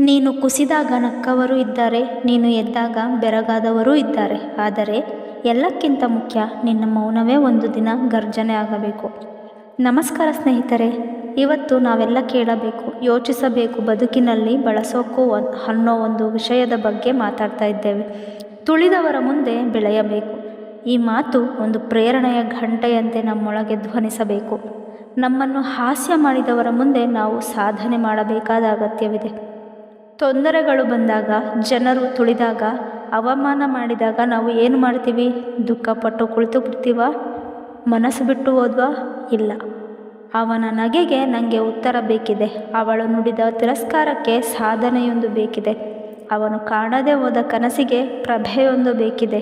ನೀನು ಕುಸಿದಾಗ ನಕ್ಕವರು ಇದ್ದಾರೆ, ನೀನು ಎದ್ದಾಗ ಬೆರಗಾದವರೂ ಇದ್ದಾರೆ. ಆದರೆ ಎಲ್ಲಕ್ಕಿಂತ ಮುಖ್ಯ ನಿನ್ನ ಮೌನವೇ ಒಂದು ದಿನ ಗರ್ಜನೆ ಆಗಬೇಕು. ನಮಸ್ಕಾರ ಸ್ನೇಹಿತರೆ, ಇವತ್ತು ನಾವೆಲ್ಲ ಕೇಳಬೇಕು, ಯೋಚಿಸಬೇಕು, ಬದುಕಿನಲ್ಲಿ ಬಳಸೋಕ್ಕೂ ಅನ್ನೋ ಒಂದು ವಿಷಯದ ಬಗ್ಗೆ ಮಾತಾಡ್ತಾ ಇದ್ದೇವೆ. ತುಳಿದವರ ಮುಂದೆ ಬೆಳೆಯಬೇಕು. ಈ ಮಾತು ಒಂದು ಪ್ರೇರಣೆಯ ಘಂಟೆಯಂತೆ ನಮ್ಮೊಳಗೆ ಧ್ವನಿಸಬೇಕು. ನಮ್ಮನ್ನು ಹಾಸ್ಯ ಮಾಡಿದವರ ಮುಂದೆ ನಾವು ಸಾಧನೆ ಮಾಡಬೇಕಾದ ಅಗತ್ಯವಿದೆ. ತೊಂದರೆಗಳು ಬಂದಾಗ, ಜನರು ತುಳಿದಾಗ, ಅವಮಾನ ಮಾಡಿದಾಗ ನಾವು ಏನು ಮಾಡ್ತೀವಿ? ದುಃಖಪಟ್ಟು ಕುಳಿತು ಬಿಡ್ತೀವ? ಮನಸ್ಸು ಬಿಟ್ಟು ಹೋದ್ವಾ? ಇಲ್ಲ. ಅವನ ನಗೆಗೆ ನನಗೆ ಉತ್ತರ ಬೇಕಿದೆ. ಅವಳು ನುಡಿದ ತಿರಸ್ಕಾರಕ್ಕೆ ಸಾಧನೆಯೊಂದು ಬೇಕಿದೆ. ಅವನು ಕಾಣದೇ ಹೋದ ಕನಸಿಗೆ ಪ್ರಭೆಯೊಂದು ಬೇಕಿದೆ.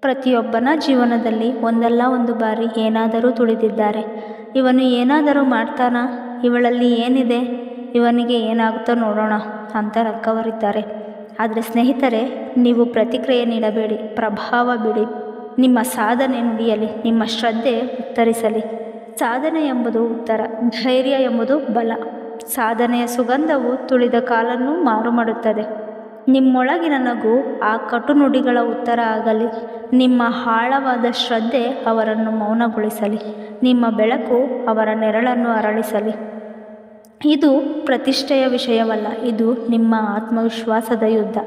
ಪ್ರತಿಯೊಬ್ಬನ ಜೀವನದಲ್ಲಿ ಒಂದಲ್ಲ ಒಂದು ಬಾರಿ ಏನಾದರೂ ತುಳಿದಿದ್ದಾರೆ. ಇವನು ಏನಾದರೂ ಮಾಡ್ತಾನಾ? ಇವಳಲ್ಲಿ ಏನಿದೆ? ಇವನಿಗೆ ಏನಾಗುತ್ತೋ ನೋಡೋಣ ಅಂತ ನಕ್ಕವರಿದ್ದಾರೆ ಆದರೆ ಸ್ನೇಹಿತರೆ, ನೀವು ಪ್ರತಿಕ್ರಿಯೆ ನೀಡಬೇಡಿ, ಪ್ರಭಾವ ಬಿಡಿ. ನಿಮ್ಮ ಸಾಧನೆ ನುಡಿಯಲಿ, ನಿಮ್ಮ ಶ್ರದ್ಧೆ ಉತ್ತರಿಸಲಿ. ಸಾಧನೆ ಎಂಬುದು ಉತ್ತರ, ಧೈರ್ಯ ಎಂಬುದು ಬಲ. ಸಾಧನೆಯ ಸುಗಂಧವು ತುಳಿದ ಕಾಲನ್ನು ಮಾರು ಮಾಡುತ್ತದೆ. ನಿಮ್ಮೊಳಗಿನ ನಗು ಆ ಕಟು ನುಡಿಗಳ ಉತ್ತರ ಆಗಲಿ. ನಿಮ್ಮ ಆಳವಾದ ಶ್ರದ್ಧೆ ಅವರನ್ನು ಮೌನಗೊಳಿಸಲಿ. ನಿಮ್ಮ ಬೆಳಕು ಅವರ ನೆರಳನ್ನು ಅರಳಿಸಲಿ. ಇದು ಪ್ರತಿಷ್ಠೆಯ ವಿಷಯವಲ್ಲ, ಇದು ನಿಮ್ಮ ಆತ್ಮವಿಶ್ವಾಸದ ಯುದ್ಧ.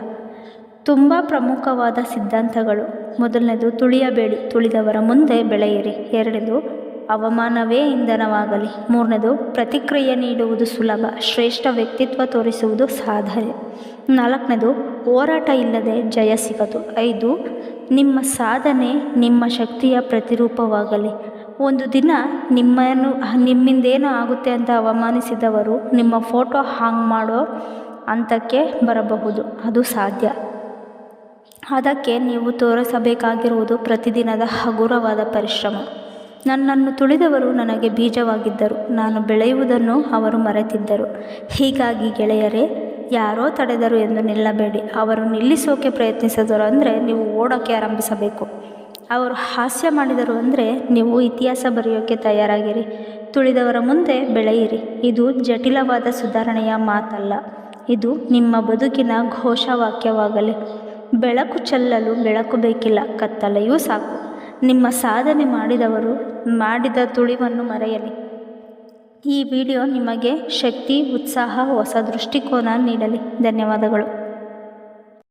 ತುಂಬ ಪ್ರಮುಖವಾದ ಸಿದ್ಧಾಂತಗಳು. ಮೊದಲನೇದು, ತುಳಿಯಬೇಡಿ, ತುಳಿದವರ ಮುಂದೆ ಬೆಳೆಯಿರಿ. ಎರಡನೇದು, ಅವಮಾನವೇ ಇಂಧನವಾಗಲಿ. ಮೂರನೇದು, ಪ್ರತಿಕ್ರಿಯೆ ನೀಡುವುದು ಸುಲಭ, ಶ್ರೇಷ್ಠ ವ್ಯಕ್ತಿತ್ವ ತೋರಿಸುವುದು ಸಾಧನೆ. ನಾಲ್ಕನೇದು, ಹೋರಾಟ ಇಲ್ಲದೆ ಜಯ ಸಿಗದು. ಐದು, ನಿಮ್ಮ ಸಾಧನೆ ನಿಮ್ಮ ಶಕ್ತಿಯ ಪ್ರತಿರೂಪವಾಗಲಿ. ಒಂದು ದಿನ ನಿಮ್ಮನ್ನು, ನಿಮ್ಮಿಂದೇನು ಆಗುತ್ತೆ ಅಂತ ಅವಮಾನಿಸಿದವರು ನಿಮ್ಮ ಫೋಟೋ ಹಾಂಗ್ ಮಾಡೋ ಹಂತಕ್ಕೆ ಬರಬಹುದು. ಅದು ಸಾಧ್ಯ. ಅದಕ್ಕೆ ನೀವು ತೋರಿಸಬೇಕಾಗಿರುವುದು ಪ್ರತಿದಿನದ ಹಗುರವಾದ ಪರಿಶ್ರಮ. ನನ್ನನ್ನು ತುಳಿದವರು ನನಗೆ ಬೀಜವಾಗಿದ್ದರು. ನಾನು ಬೆಳೆಯುವುದನ್ನು ಅವರು ಮರೆತಿದ್ದರು. ಹೀಗಾಗಿ ಗೆಳೆಯರೇ, ಯಾರೋ ತಡೆದರು ಎಂದು ನಿಲ್ಲಬೇಡಿ. ಅವರು ನಿಲ್ಲಿಸೋಕೆ ಪ್ರಯತ್ನಿಸಿದರು ಅಂದರೆ ನೀವು ಓಡೋಕ್ಕೆ ಆರಂಭಿಸಬೇಕು. ಅವರು ಹಾಸ್ಯ ಮಾಡಿದರು ಅಂದರೆ ನೀವು ಇತಿಹಾಸ ಬರೆಯೋಕ್ಕೆ ತಯಾರಾಗಿರಿ. ತುಳಿದವರ ಮುಂದೆ ಬೆಳೆಯಿರಿ. ಇದು ಜಟಿಲವಾದ ಸುಧಾರಣೆಯ ಮಾತಲ್ಲ. ಇದು ನಿಮ್ಮ ಬದುಕಿನ ಘೋಷವಾಕ್ಯವಾಗಲಿ. ಬೆಳಕು ಚೆಲ್ಲಲು ಬೆಳಕು ಬೇಕಿಲ್ಲ. ಕತ್ತಲೆಯೂ ಸಾಕು. ನಿಮ್ಮ ಸಾಧನೆ ಮಾಡಿದವರು ಮಾಡಿದ ತುಳಿವನ್ನು ಮರೆಯಲಿ. ಈ ವಿಡಿಯೋ ನಿಮಗೆ ಶಕ್ತಿ, ಉತ್ಸಾಹ, ಹೊಸ ದೃಷ್ಟಿಕೋನ ನೀಡಲಿ. ಧನ್ಯವಾದಗಳು.